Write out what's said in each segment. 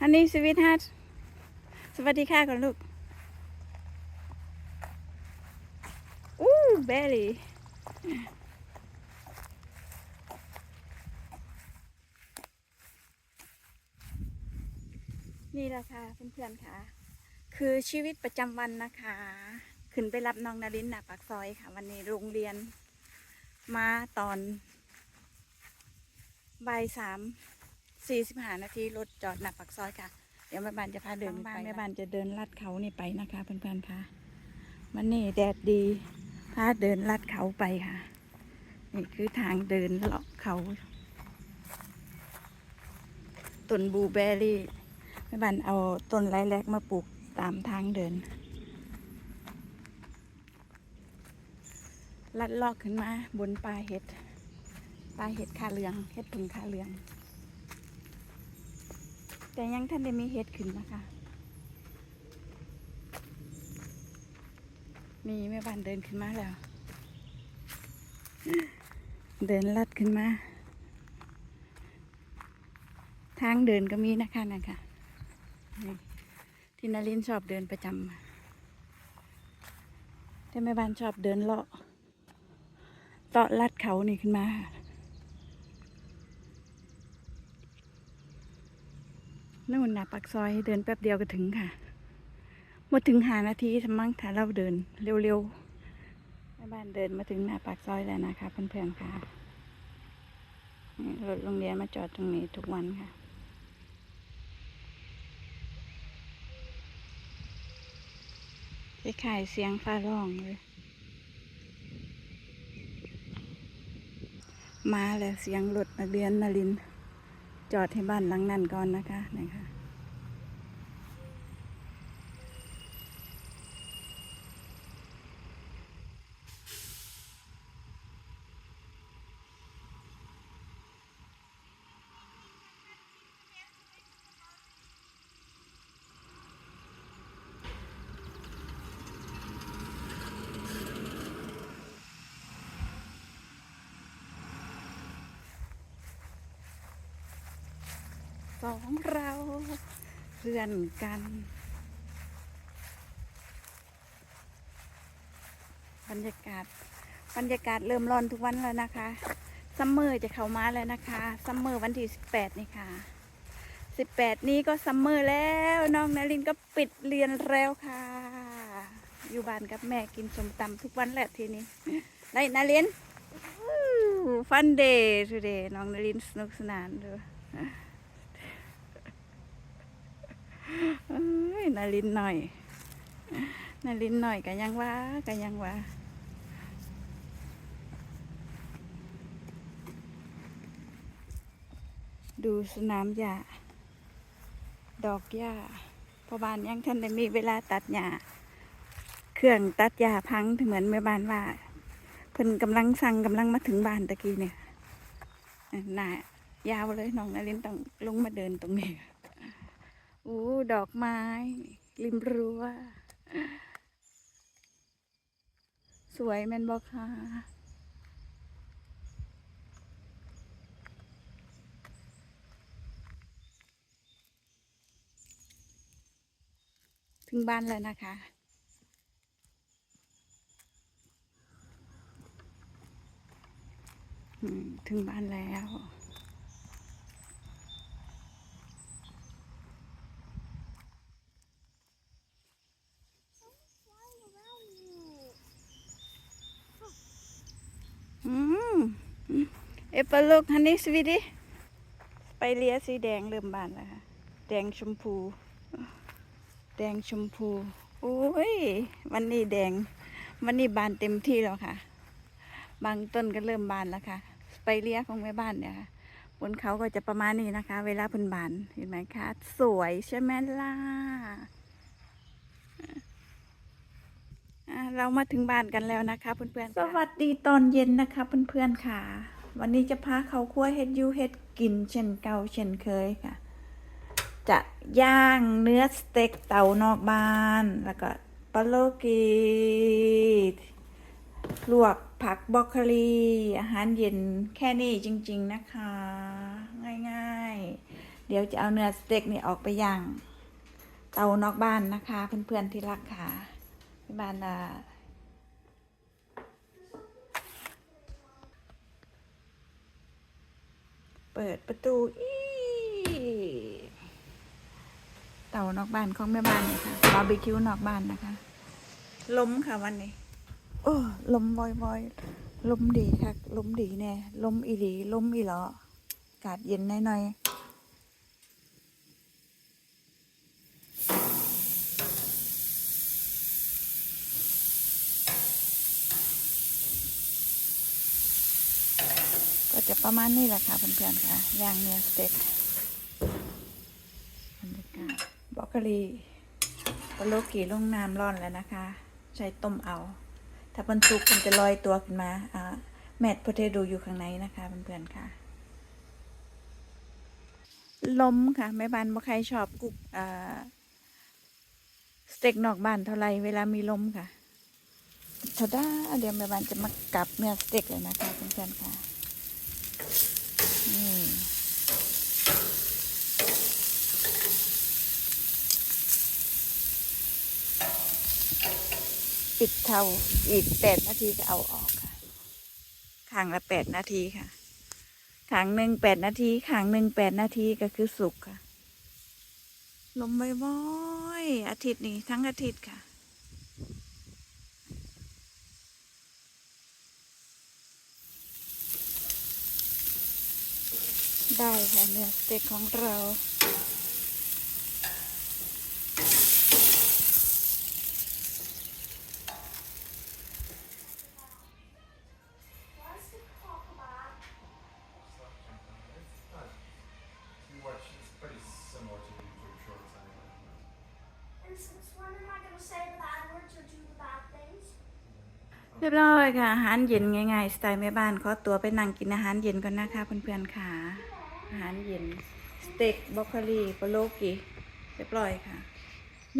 ฮันนี่สวิตฮัทสวัสดีค่ะก่อนลูก อู้เบลลี่นี่แหละค่ะเพื่อนๆค่ะ คือชีวิตประจำวันนะคะ ขึ้นไปรับน้องนารินหนาปากซอยค่ะ วันนี้โรงเรียนมาตอนบ่ายสาม สี่สิบห้านาทีรถจอดหน้าปากซอยค่ะ เดี๋ยวแม่บ้านจะพาเดินไปแม่บ้านจะเดินลัดเขานี่ไปนะคะเพื่อนๆค่ะ มันนี่แดดดีพาเดินลัดเขาไปค่ะ นี่คือทางเดินเลาะเขาต้นบลูเบอร์รี่แม่บ้านเอาต้นไร้แรกมาปลูกตามทางเดิน ลัดลอกขึ้นมาบนปลาเห็ดปลาเห็ดคาเหลืองเห็ดผึ่งคาเหลือง แต่ยังท่านได้มีเห็ดขึ้นนะคะ มีแม่บ้านเดินขึ้นมาแล้ว เดินลัดขึ้นมา ทางเดินก็มีนะคะนะคะที่นารินชอบเดินประจำแต่แม่บ้านชอบเดินเลาะเลาะลัดเขานี่ขึ้นมาค่ะ นู่นนะปักซอยเดินแป๊บเดียวก็ถึงค่ะหมดถึงหานาทีทำมั้งถ้าเราเดินเร็วๆแม่บ้านเดินมาถึงหน้าปากซอยแล้วนะคะเพื่อนๆค่ะรถโรงเรียนมาจอดตรงนี้ทุกวันค่ะคล้ายเสียงฟ้าร้องเลยมาแล้วเสียงรถนักเรียนนารินทร์ จอดให้บ้านหลังนั่นก่อนนะคะนะคะ สองเราเพื่อนกัน บรรยากาศ บรรยากาศเริ่มร้อนทุกวันแล้วนะคะซัมเมอร์จะเข้ามาแล้วนะคะซัมเมอร์วันที่สิบแปดนี่ค่ะสิบแปดนี้ก็ซัมเมอร์แล้วน้องนารินก็ปิดเรียนแล้วค่ะ อยู่บ้านกับแม่กินสมตำทุกวันแหละทีนี้ไรนารินฟันเดย์ทูเดย์น้องนารินสนุกสนานด้วย นาลินหน่อยนาลินหน่อยก็ยังว่าก็ยังว่าดูสนามหญ้าดอกหญ้าพอบ้านยังท่านได้มีเวลาตัดหญ้าเครื่องตัดหญ้าพังเหมือนแม่บ้านว่าเพิ่นกำลังสั่งกำลังมาถึงบ้านตะกี้เนี่ยหน่ายาวเลยน้องนารินต้องลงมาเดินตรงนี้ อู้ดอกไม้ ริมรั้ว สวยแมนบอกค่ะถึงบ้านแล้วนะคะ ถึงบ้านแล้ว อืม เอปเปิลลูกฮันนี่สวีดิไปเลียสีแดงเริ่มบานแล้วค่ะ แดงชมพู แดงชมพูโอ้ยวันนี้แดง วันนี้บานเต็มที่แล้วค่ะ บางต้นก็เริ่มบานแล้วค่ะ ไปเลียของแม่บ้านเนี่ยค่ะบนเขาก็จะประมาณนี้นะคะ เวลาเพิ่นบานเห็นไหมคะ สวยใช่ไหมล่ะอะเรามาถึงบ้านกันแล้วนะคะเพื่อนๆ สวัสดีตอนเย็นนะคะเพื่อนๆค่ะ วันนี้จะพาเขาคั่วเฮ็ดยูเฮ็ดกินเช่นเก่าเช่นเคยค่ะ จะย่างเนื้อสเต็กเตานอกบ้าน แล้วก็ปลาโลกีลวกผักบรอกโคลี อาหารเย็นแค่นี้จริง ๆนะคะ ง่ายๆ เดี๋ยวจะเอาเนื้อสเต็กนี่ออกไปย่างเตานอกบ้านนะคะ เพื่อนๆที่รักค่ะที่บ้านอ่า เปิดประตูอีเตานอกบ้านของแม่บ้านเลยค่ะบาร์บีคิวนอกบ้านนะคะ ล้มค่ะวันนี้ โอ้ลมบ่อยๆลมดีค่ะลมดีแน่ลมอีหลีลมอีหลออากาศเย็นหน่อยๆ จะประมาณนี้แหละค่ะเพื่อนๆค่ะย่างเนื้อสเต็กบรรยากาศบอกโคลีปลาโลกีลงน้ำร้อนแล้วนะคะ ใช้ต้มเอา ถ้ามันสุกมันจะลอยตัวขึ้นมาอ่าแมทโพเทโดอยู่ข้างในนะคะเพื่อนๆค่ะลมค่ะแม่บ้านบ่ใครชอบกุกอ่าสเต็กนอกบ้านเท่าไรเวลามีลมค่ะทาด้าเดี๋ยวแม่บ้านจะมากลับเนื้อสเต็กเลยนะคะเพื่อนๆค่ะ ปิดเตาอีกแปดนาทีก็เอาออกค่ะข้างละแปดนาทีค่ะข้างหนึ่งแปดนาทีข้างหนึ่งแปดนาทีก็คือสุกค่ะ ลมบ่อยๆอาทิตย์นี้ทั้งอาทิตย์ค่ะได้ค่ะเนื้อสเต็กของเรา เรียบร้อยค่ะอาหารเย็นง่ายๆสไตล์แม่บ้านขอตัวไปนั่งกินอาหารเย็นก่อนนะคะเพื่อนๆค่ะ อาหารเย็นสเต็กบรอกโคลีปลาโลกีเรียบร้อยค่ะ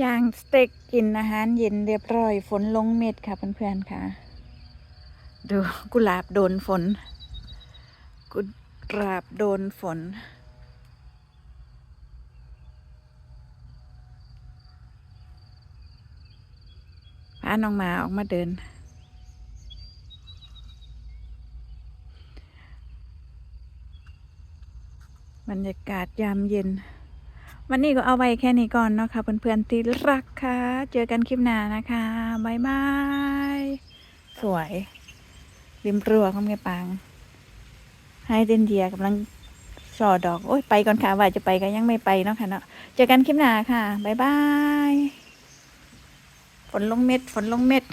ย่างสเต็กกินอาหารเย็นเรียบร้อย ฝนลงเม็ดค่ะเพื่อนๆค่ะ ดูกุหลาบโดนฝน กุหลาบโดนฝนพาน้องหมาออกมาเดิน บรรยากาศยามเย็น วันนี้ก็เอาไว้แค่นี้ก่อนเนาะค่ะเพื่อนๆที่รักค่ะ เจอกันคลิปหน้านะคะบ๊ายบาย สวยริมรัวของแม่ปาง ให้เดนเดียกำลังช่อดอก โอ้ยไปก่อนค่ะ ว่าจะไปก็ยังไม่ไปเนาะค่ะเนาะ เจอกันคลิปหน้าค่ะบ๊ายบาย ฝนลงเม็ด ฝนลงเม็ด